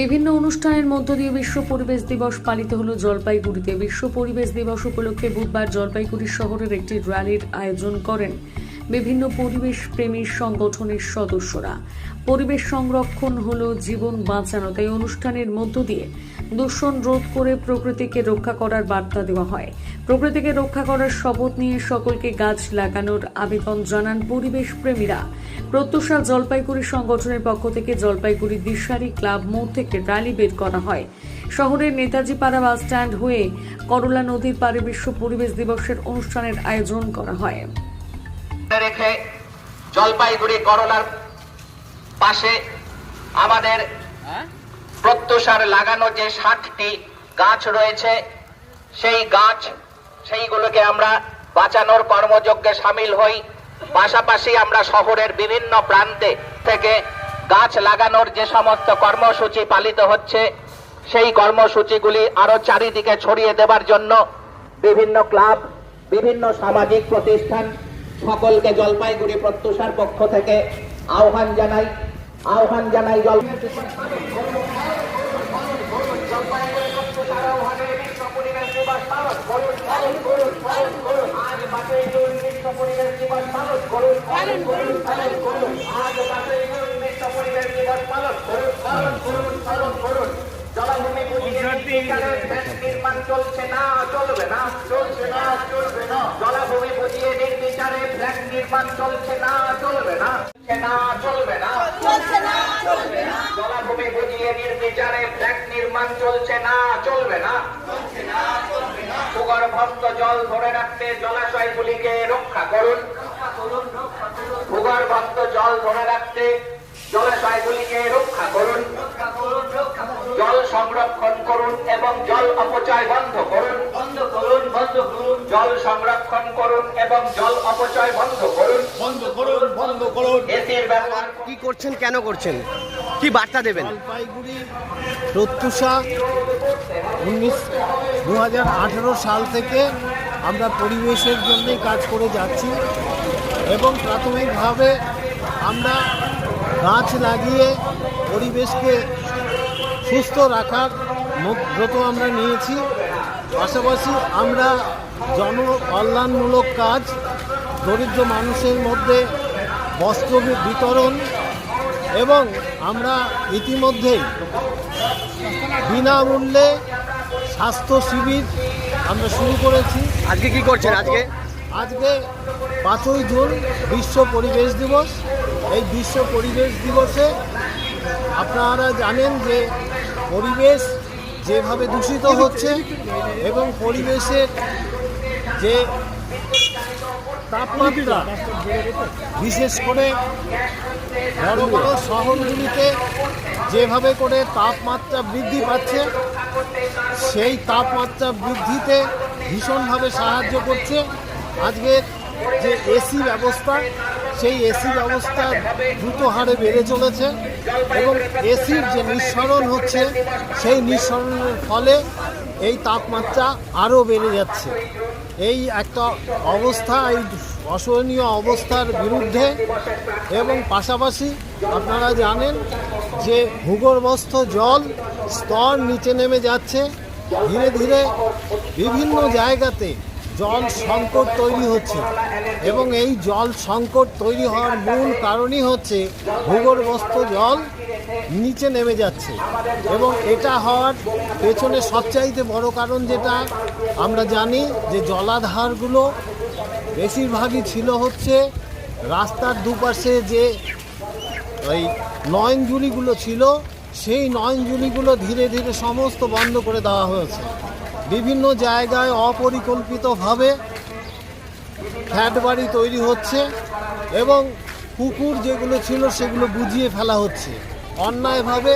বিভিন্ন অনুষ্ঠানের মধ্য দিয়ে বিশ্ব পরিবেশ দিবস পালিত হলো জলপাইগুড়িতে। বিশ্ব পরিবেশ দিবস উপলক্ষে বুধবার জলপাইগুড়ি শহরের একটি র্যালির আয়োজন করেন বিভিন্ন পরিবেশ প্রেমী সংগঠনের সদস্যরা। পরিবেশ সংরক্ষণ হলো জীবন বাঁচানো, তাই অনুষ্ঠানের মধ্য দিয়ে দূষণ রোধ করে প্রকৃতিকে রক্ষা করার বার্তা দেওয়া হয়। প্রকৃতিকে রক্ষা করার শপথ নিয়ে সকলকে গাছ লাগানোর আবেদন জানান পরিবেশ প্রেমীরা। প্রত্যুষা জলপাইগুড়ি সংগঠনের পক্ষ থেকে জলপাইগুড়ি দিশারি ক্লাব মোড় থেকে র্যালি বের করা হয়। শহরের নেতাজি পাড়া বাস স্ট্যান্ড হয়ে করলা নদীর পাড়ে বিশ্ব পরিবেশ দিবসের অনুষ্ঠানের আয়োজন করা হয়। রেখে জলপাইগুড়ি করলার পাশে আমাদের প্রত্যুষার লাগানো যে ষাটটি গাছ রয়েছে সেই গাছ সেইগুলোকে আমরা বাঁচানোর কর্মযজ্ঞে সামিল হই। পাশাপাশি আমরা শহরের বিভিন্ন প্রান্তে থেকে গাছ লাগানোর যে সমস্ত কর্মসূচি পালিত হচ্ছে, সেই কর্মসূচিগুলি আরও চারিদিকে ছড়িয়ে দেবার জন্য বিভিন্ন ক্লাব, বিভিন্ন সামাজিক প্রতিষ্ঠান সকলকে জলপাইগুড়ি প্রত্যুষার পক্ষ থেকে আহ্বান জানাই। আহ্বান জানাই জল জলাভূমি নির্মাণ চলছে না চলবে না। চলছে না চলবে না জলাভূমি বুঝিয়ে নির্বিচারে ফ্ল্যাট নির্মাণ চলছে না চলবে না চলছে না চলবে না চলছে না চলবে না জলাভূমি বুঝিয়ে নির্বিচারে ফ্ল্যাট নির্মাণ চলছে না চলবে না ভূগর্ভস্থ জল ধরে রাখতে জলাশয়গুলিকে রক্ষা করুন জল ধরে রাখতে জলাশয়গুলিকে রক্ষা করুন। জল সংরক্ষণ করুন এবং জল অপচয় বন্ধ করুন। বন্ধ করুন বন্ধ করুন জল সংরক্ষণ করুন এবং জল অপচয় বন্ধ করুন। বন্ধ করুন বন্ধ করুন এসির ব্যবহার কি করছেন কেন করছেন? কি বার্তা দেবেন? জলপাইগুড়ি প্রত্যুষা উনিশ দু হাজার আঠেরো সাল থেকে আমরা পরিবেশের জন্যই কাজ করে যাচ্ছি এবং প্রাথমিকভাবে আমরা গাছ লাগিয়ে পরিবেশকে সুস্থ রাখার ব্রত আমরা নিয়েছি পাশাপাশি আমরা জন কল্যাণমূলক কাজ দরিদ্র মানুষের মধ্যে বস্ত্র বিতরণ এবং আমরা ইতিমধ্যেই বিনামূল্যে স্বাস্থ্য শিবির আমরা শুরু করেছি। আজকে কি করছেন আজকে? আজকে পাঁচই জুন বিশ্ব পরিবেশ দিবস। এই বিশ্ব পরিবেশ দিবসে আপনারা জানেন যে পরিবেশ যেভাবে দূষিত হচ্ছে এবং পরিবেশের যে তাপমাত্রা, বিশেষ করে বড় বড় শহরগুলিতে যেভাবে করে তাপমাত্রা বৃদ্ধি পাচ্ছে, সেই তাপমাত্রা বৃদ্ধিতে ভীষণভাবে সাহায্য করছে। আজকে যে এসি ব্যবস্থা সেই এসি ব্যবস্থা দ্রুত হারে বেড়ে চলেছে এবং এসির যে নিঃসরণ হচ্ছে, সেই নিঃসরণের ফলে এই তাপমাত্রা আরও বেড়ে যাচ্ছে। এই একটা অবস্থা, এই অসহনীয় অবস্থার বিরুদ্ধে এবং পাশাপাশি আপনারা জানেন যে ভূগর্ভস্থ জল স্তর নিচে নেমে যাচ্ছে। ধীরে ধীরে বিভিন্ন জায়গাতে জল সংকট তৈরি হচ্ছে। এবং এই জল সংকট তৈরি হওয়ার মূল কারণই হচ্ছে ভূগর্ভস্থ জল নিচে নেমে যাচ্ছে। এবং এটা হওয়ার পেছনে সবচাইতে বড় কারণ যেটা, আমরা জানি যে জলাধারগুলো বেশিরভাগই ছিল হচ্ছে রাস্তার দুপাশে যে ওই নয়নজুলিগুলো ছিল, সেই নয়নজুলিগুলো ধীরে ধীরে সমস্ত বন্ধ করে দেওয়া হয়েছে। বিভিন্ন জায়গায় অপরিকল্পিতভাবে ফ্ল্যাট বাড়ি তৈরি হচ্ছে এবং পুকুর যেগুলো ছিল সেগুলো বুঝিয়ে ফেলা হচ্ছে। অন্যায়ভাবে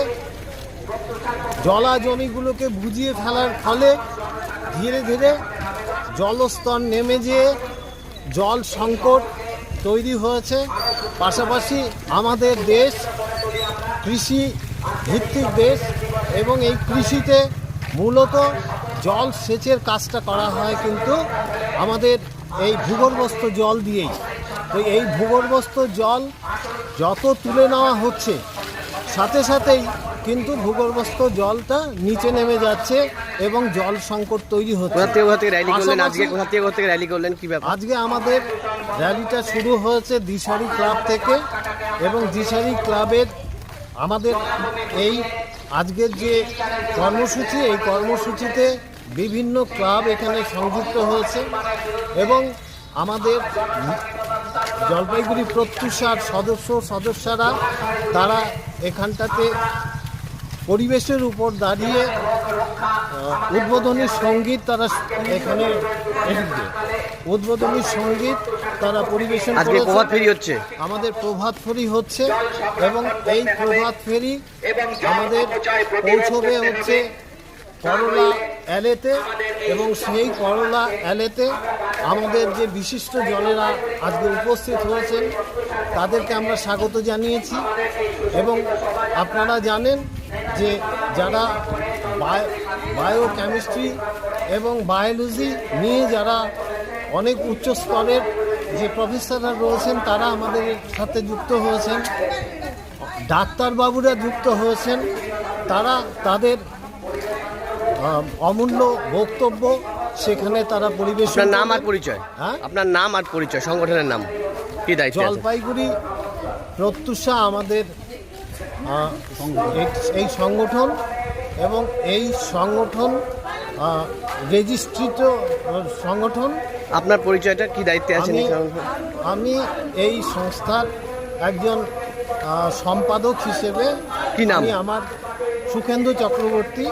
জলা জমিগুলোকে বুঝিয়ে ফেলার ফলে ধীরে ধীরে জলস্তর নেমে যেয়ে জল সংকট তৈরি হয়েছে। পাশাপাশি আমাদের দেশ কৃষি ভিত্তিক দেশ এবং এই কৃষিতে মূলত জল সেচের কাজটা করা হয় কিন্তু আমাদের এই ভূগর্ভস্থ জল দিয়েই। তো এই ভূগর্ভস্থ জল যত তুলে নেওয়া হচ্ছে সাথে সাথেই কিন্তু ভূগর্ভস্থ জলটা নিচে নেমে যাচ্ছে এবং জল সংকট তৈরি হচ্ছে। আজকে আমাদের র্যালিটা শুরু হয়েছে দিশারি ক্লাব থেকে এবং দিশারি ক্লাবের আমাদের এই আজকের যে কর্মসূচি এই কর্মসূচিতে বিভিন্ন ক্লাব এখানে সংযুক্ত হয়েছে এবং আমাদের জলপাইগুড়ি প্রত্যুষার সদস্য সদস্যরা তারা এখানটাতে পরিবেশের উপর দাঁড়িয়ে উদ্বোধনী সংগীত তারা এখানে উদ্বোধনী সংগীত তারা পরিবেশন আজকে প্রভাত ফেরি হচ্ছে। আমাদের প্রভাত ফেরি হচ্ছে এবং এই প্রভাত ফেরি আমাদের পৌঁছবে হচ্ছে করলা অ্যালেতে এবং সেই করলা অ্যালেতে আমাদের যে বিশিষ্ট জনেরা আজকে উপস্থিত হয়েছেন, তাদেরকে আমরা স্বাগত জানিয়েছি এবং আপনারা জানেন যে যারা বায়ো কেমিস্ট্রি এবং বায়োলজি নিয়ে যারা অনেক উচ্চ স্তরের যে প্রফেসররা রয়েছেন, তারা আমাদের সাথে যুক্ত হয়েছেন। ডাক্তারবাবুরা যুক্ত হয়েছেন। তারা তাদের অমূল্য বক্তব্য সেখানে তারা আপনার নাম আর পরিচয় হ্যাঁ? আপনার নাম আর পরিচয় সংগঠনের নাম কি দায়িত্ব জলপাইগুড়ি প্রত্যুষা আমাদের এই- সংগঠন এবং এই সংগঠন রেজিস্ট্রিত সংগঠন আপনার পরিচয়টা কি দায়িত্বে আছেন আমি এই সংগঠনে? আমি এই সংস্থার একজন সম্পাদক হিসেবে কি নাম? আমার সুখেন্দু চক্রবর্তী